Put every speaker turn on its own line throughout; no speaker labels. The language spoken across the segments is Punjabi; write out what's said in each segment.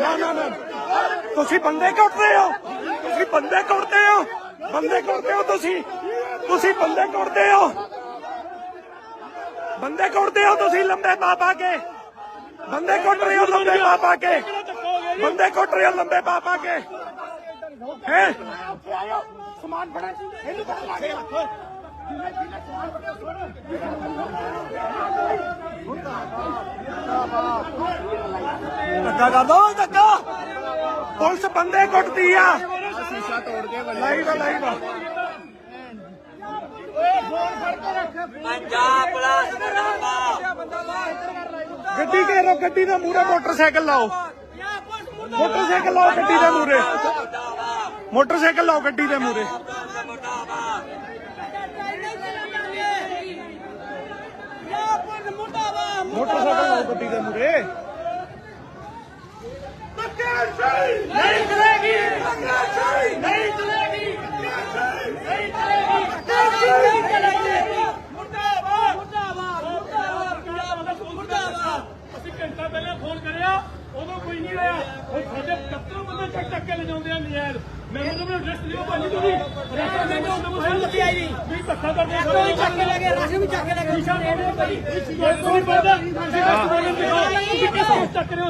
ਨਾ ਨਾ ਨਾ। ਤੁਸੀਂ ਬੰਦੇ ਕੁੱਟਦੇ ਹੋ। ਤੁਸੀਂ ਬੰਦੇ ਕੁੱਟਦੇ ਹੋ। ਬੰਦੇ ਕੁੱਟਦੇ ਹੋ ਤੁਸੀਂ। ਤੁਸੀਂ ਬੰਦੇ ਕੁੱਟਦੇ ਹੋ। ਬੰਦੇ ਕੁੱਟਦੇ ਹੋ ਤੁਸੀਂ ਲੰਬੇ ਪਾ ਪਾ ਕੇ। ਬੰਦੇ ਕੁੱਟ ਰਹੇ ਹੋ ਲੰਬੇ ਪਾ ਪਾ ਕੇ। ਬੰਦੇ ਕੁੱਟ ਰਹੇ ਹੋ ਲੰਬੇ ਪਾ ਪਾ ਕੇ। ਹੈ? ਸਮਾਨ ਫੜਾ। ਇਹਨੂੰ ਪਤਾ ਲੱਗ ਗਿਆ ਧੱਕਾ ਕਰ ਦੋ ਧੱਕਾ। ਪੁਲਿਸ ਬੰਦੇ ਕੁੱਟਦੀ ਆ।
ਸ਼ੀਸ਼ਾ ਤੋੜ ਕੇ
ਲਾਈਵ ਆ, ਲਾਈਵ ਆ।
ਪੰਜਾਬ ਪੁਲਿਸ ਮੁਰਦਾਬਾਦ
ਗੱਡੀ ਘੇਰੋ ਗੱਡੀ ਦੇ ਮੂਹਰੇ ਮੋਟਰਸਾਈਕਲ ਲਾਓ। ਮੋਟਰਸਾਈਕਲ ਲਾਓ ਗੱਡੀ ਦੇ ਮੂਹਰੇ। ਮੋਟਰਸਾਈਕਲ ਲਾਓ ਗੱਡੀ ਦੇ ਮੂਹਰੇ। ਮੋਟਰਸਾਈਕਲ ਲਾਓ ਗੱਡੀ ਦੇ ਮੂਹਰੇ।
ਨਹੀਂ ਚਲੇਗੀ! ਨਹੀਂ ਚਲੇਗੀ ਨਹੀਂ ਚਲੇਗੀ ਨਹੀਂ ਚਲੇਗੀ ਮੁਰਦਾਬਾਦ ਮੁਰਦਾਬਾਦ ਮੁਰਦਾਬਾਦ ਪੰਜਾਬ ਦਾ ਮੁਰਦਾਬਾਦ
ਅਸੀਂ ਘੰਟਾ ਪਹਿਲਾਂ ਫੋਨ ਕਰਿਆ ਉਦੋਂ ਕੋਈ ਨਹੀਂ ਆਇਆ ਹੁਣ ਸਾਡੇ 70 ਬੰਦੇ ਚੱਕ ਚੱਕ ਕੇ ਲਿਜਾਉਂਦੇ ਆ ਨਜਾਇਜ਼ ਮੈਂ ਉਹਨਾਂ ਨੂੰ ਰੈਸਟ ਲਿਓ ਭਾਜੀ ਤੁਸੀਂ ਰੈਸਟ ਲੈ ਕੇ ਉਹਨਾਂ ਨੂੰ ਸਹੀ ਲੱਗੀ ਆਈ ਵੀ ਧੱਕਾ ਕਰਦੇ ਆ ਕੋਈ ਚੱਕ ਕੇ ਲੈ ਗਏ ਰਾਸ਼ਨ ਵੀ ਚੱਕ ਕੇ ਲੈ ਗਏ ਨਿਸ਼ਾ ਦੇ ਦੇ ਭਾਈ ਕੋਈ ਬੰਦਾ ਤੁਸੀਂ ਰੈਸਟ ਬੋਲਣ ਦੇ ਤੁਸੀਂ ਕਿੱਥੇ ਚੱਕ ਰਹੇ ਹੋ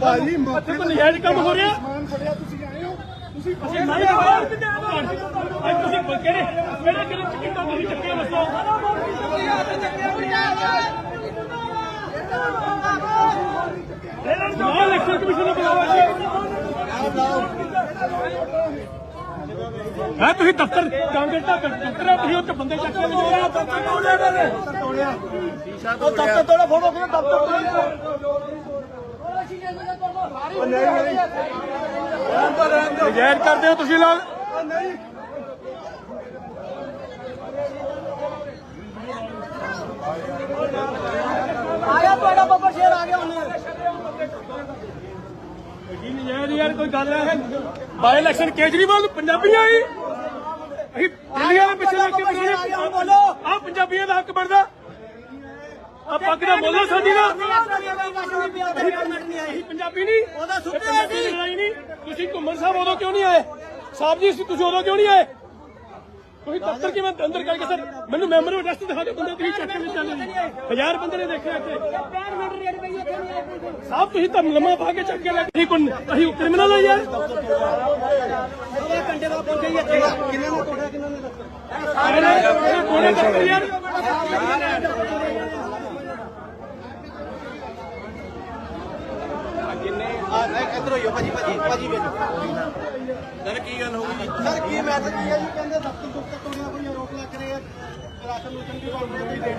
ਭਾਜੀ ਮੌਕੇ ਤੇ ਨਜਾਇਜ਼ ਕੰਮ ਹੋ ਰਿਹਾ।
ਸਮਾਨ ਫੜਿਆ ਤੁਸੀਂ ਆਏ ਹੋ। ਤੁਸੀਂ
ਅਸੀਂ ਨਹੀਂ ਬਾਹਰ ਕਿਤੇ ਅੱਜ ਤੁਸੀਂ ਕਿਹੜੇ ਕਿਹੜੇ ਕਿਹੜੇ ਚਿੱਟਾ ਤੁਸੀਂ ਚੱਕੇ ਦੱਸੋ? ਨਾ ਇਲੈਕਸ਼ਨ ਕਮਿਸ਼ਨ ਨੂੰ ਬੁਲਾਓ। ਜੀ ਹਾਂ ਤੁਸੀਂ ਦਫ਼ਤਰ ਕਾਂਗਰਸ ਦਾ ਦਫ਼ਤਰ ਹੈ ਤੁਸੀਂ ਉੱਥੇ ਬੰਦੇ ਚੱਕ ਕੇ ਹੋ ਦਫ਼ਤਰ ਤੋੜਿਆ।
ਸ਼ੀਸ਼ਾ ਤੋੜਿਆ
ਤੋੜਾ ਫੋਟੋ ਕਿਹਨੇ ਦਫ਼ਤਰ
ਨਜਾਇਜ਼ ਕਰਦੇ ਹੋ ਤੁਸੀਂ ਲੋਕ
ਆਇਆ ਤੁਹਾਡਾ ਬੱਬਰ ਸ਼ੇਰ ਆ ਗਿਆ ਹੁਣ।
ਜੀ ਨਜਾਇਜ਼ ਯਾਰ ਕੋਈ ਗੱਲ ਹੈ? ਬਾਈ ਇਲੈਕਸ਼ਨ ਕੇਜਰੀਵਾਲ ਨੂੰ ਪੰਜਾਬੀਆਂ ਹੀ। ਅਸੀਂ ਦਿੱਲੀਆਂ ਦੇ ਪਿੱਛੇ ਲੱਗ ਕੇ ਬਣਾਉਣੇ ਬੋਲੋ। ਆ ਪੰਜਾਬੀਆਂ ਦਾ ਹੱਕ ਬਣਦਾ। ਆ ਪੱਗ ਦਾ ਬੋਲੋ ਸਾਡੀ ਦਾ। ਅਸੀਂ ਪੰਜਾਬੀ ਨਹੀਂ।
ਉਹਦਾ ਸੁੱਤੇ
ਪੰਜਾਬੀ ਦੀ
ਸੀ।
ਲੜਾਈ ਨਹੀਂ। ਤੁਸੀਂ ਘੁੰਮਣ ਸਾਹਿਬ ਉਦੋਂ ਕਿਉਂ ਨਹੀਂ ਆਏ? ਸਾਹਿਬ ਜੀ ਤੁਸੀਂ ਉਦੋਂ ਕਿਉਂ ਨਹੀਂ ਆਏ? ਤੁਸੀਂ ਦਫ਼ਤਰ ਕਿਵੇਂ ਅੰਦਰ ਕਰਕੇ ਸਰ? ਮੈਨੂੰ ਮੈਮੋਰੀ ਅਡਰੈਸ ਦਿਖਾ ਦਿਓ ਬੰਦੇ ਤੁਸੀਂ ਚੱਕ ਕੇ ਚੱਲੇ ਜੀ। ਹਜ਼ਾਰ ਬੰਦੇ ਨੇ ਦੇਖਿਆ ਇੱਥੇ। ਸਾਹਿਬ ਤੁਸੀਂ ਤਾਂ ਲੰਮਾ ਪਾ ਕੇ ਚੱਕ ਕੇ ਲੈ ਅਸੀਂ ਕੋਈ ਅਸੀਂ ਕ੍ਰਿਮੀਨਲ ਆ ਯਾਰ।
ਘੰਟੇ ਪਹੁੰਚ ਗਈ ਇੱਥੇ ਕਿੰਨੇ ਨੂੰ ਕਿੰਨੇ ਨੇ
ਕੋਣੇ ਚੱਕ ਯਾਰ।
ਇੱਧਰ ਹੋਈਓ ਭਾਜੀ ਭਾਜੀ ਭਾਜੀ ਵੇਖੋ। ਸਰ, ਕੀ ਗੱਲ ਹੋ ਗਈ ਸਰ, ਕੀ ਮੈਸੇਜ ਕੀ ਹੈ ਜੀ, ਕਹਿੰਦੇ ਦਫ਼ਤਰ ਦੁੱਤਰ ਤੋੜਿਆ ਕੋਈ ਰੋਕ ਲੱਗ ਰਹੇ ਰਾਸ਼ਨ ਰੂਸ਼ਨ ਦੀ ਗੱਲ ਕੋਈ ਦੇਖ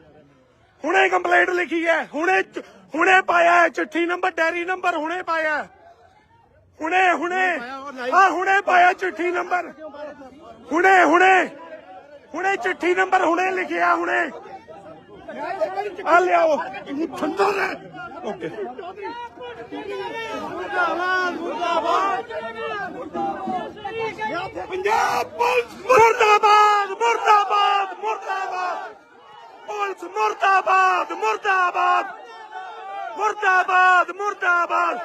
ਹੁਣੇ ਕੰਪਲੇਂਟ ਲਿਖੀ ਹੈ ਹੁਣੇ ਚ- ਹੁਣੇ ਪਾਇਆ ਹੈ ਚਿੱਠੀ ਨੰਬਰ ਡੈਰੀ ਨੰਬਰ ਹੁਣੇ ਪਾਇਆ ਹੈ। ਹੁਣੇ ਹੁਣੇ ਆ ਹੁਣੇ ਪਾਇਆ ਚਿੱਠੀ ਨੰਬਰ ਹੁਣੇ ਹੁਣੇ ਹੁਣੇ ਚਿੱਠੀ ਨੰਬਰ ਹੁਣੇ ਲਿਖਿਆ ਹੁਣੇ ਆ ਲਿਆਓ ਠੰਡਾ ਨੇ ਓਕੇ ਪੰਜਾਬ ਪੁਲਿਸ ਮੁਰਦਾਬਾਦ ਮੁਰਦਾਬਾਦ ਮੁਰਦਾਬਾਦ ਪੁਲਿਸ ਮੁਰਦਾਬਾਦ ਮੁਰਦਾਬਾਦ ਮੁਰਦਾਬਾਦ ਮੁਰਦਾਬਾਦ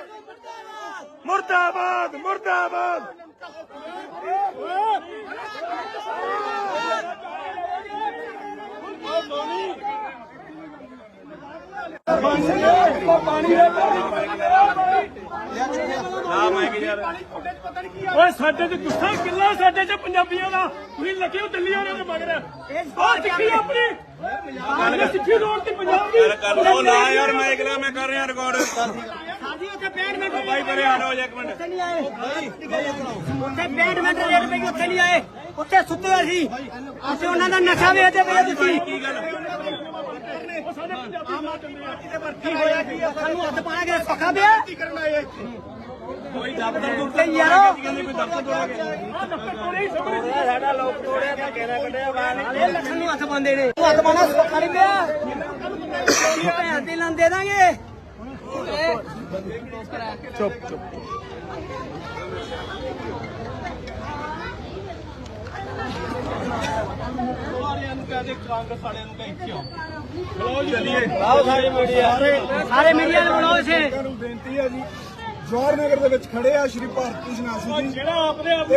ਮੁਰਦਾਬਾਦ ਮੁਰਦਾਬਾਦ
ਓਏ ਸਾਡੇ ਤੇ ਗੁੱਸਾ ਕਿੱਲਾ ਸਾਡੇ ਚ ਪੰਜਾਬੀਆਂ ਦਾ। ਤੁਸੀਂ ਲੱਗੇ ਹੋ ਦਿੱਲੀ ਵਾਲਿਆਂ ਦੇ ਮਗਰ। ਆਹ ਸਿੱਖੀ ਆਪਣੀ? ਸਿੱਖੀ ਰੋਡ ਤੇ ਪੰਜਾਬ ਦੀ
ਕਰ ਲਓ ਨਾ ਯਾਰ ਮੈਂ ਇਕਲਾ ਮੈਂ ਕਰ ਰਿਹਾ ਰਿਕਾਰਡ
ਜੀ ਉੱਥੇ 65 ਮਿੰਟ
ਭਾਈ ਪਰੇ ਆ ਲਓ ਇੱਕ ਮਿੰਟ।
ਉੱਥੇ ਨਹੀਂ ਆਏ। ਉੱਥੇ 65 ਮਿੰਟ ਰੇਟ ਪਈ ਉੱਥੇ ਨਹੀਂ ਆਏ। ਉੱਥੇ ਸੁੱਤੇ ਹੋਏ ਸੀ। ਅਸੀਂ ਉਹਨਾਂ ਦਾ ਨਸ਼ਾ ਵੇਚਦੇ ਪਏ ਤੁਸੀਂ
ਕੀ ਗੱਲ? ਉਹ ਸਾਡੇ ਪੰਜਾਬੀ ਪਾਰਟੀ ਦੇ
ਕੀ ਹੋਇਆ ਕੀ? ਸਾਨੂੰ ਹੱਥ ਪਾਣਾ ਕਿ ਸੌਖਾ ਪਿਆ?
ਕਰਨ ਆਏ ਕੋਈ ਦਫ਼ਤਰ ਦੁੱਖ
ਤੇ ਯਾਰੋ।
ਕਹਿੰਦੇ ਕੋਈ ਦਫ਼ਤਰ ਤੋੜਿਆ ਗਿਆ ਆ ਦਫ਼ਤਰ ਤੋੜਿਆ ਹੀ ਸਮਝ ਸਾਡਾ ਲੋਕ ਤੋੜਿਆ ਤਾਂ ਘੇਰਾ ਕੱਢਿਆ ਬਾਹਰ
ਇਹ ਲੱਖਾਂ ਨੂੰ ਹੱਥ ਪਾਉਂਦੇ ਨੇ। ਹੱਥ ਪਾਣਾ ਸੌਖਾ ਨਹੀਂ ਪਿਆ। ਭੈਣ ਦੇ ਲਾਂ ਦੇ ਦਾਂਗੇ
ਬਲੋ ਚਲੀਏ।
ਸਾਰੇ ਮੀਡੀਆ ਨੂੰ। ਬੁਲਾਓ ਇਸੇ
ਨੂੰ ਬੇਨਤੀ ਹੈ ਜੀ। ਜਵਾਹਰ ਨਗਰ ਦੇ ਵਿੱਚ ਖੜੇ ਆ ਸ਼੍ਰੀ ਭਾਰਤੀ ਜਨਾਸੀ ਜੀ।
ਜਿਹੜਾ ਆਪਣੇ ਆਪ ਨੂੰ